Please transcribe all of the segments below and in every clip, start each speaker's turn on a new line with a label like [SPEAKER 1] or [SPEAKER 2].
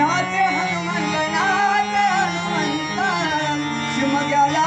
[SPEAKER 1] Hanumant Nath Hanumant शिमग्याला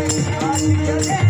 [SPEAKER 1] Yeah.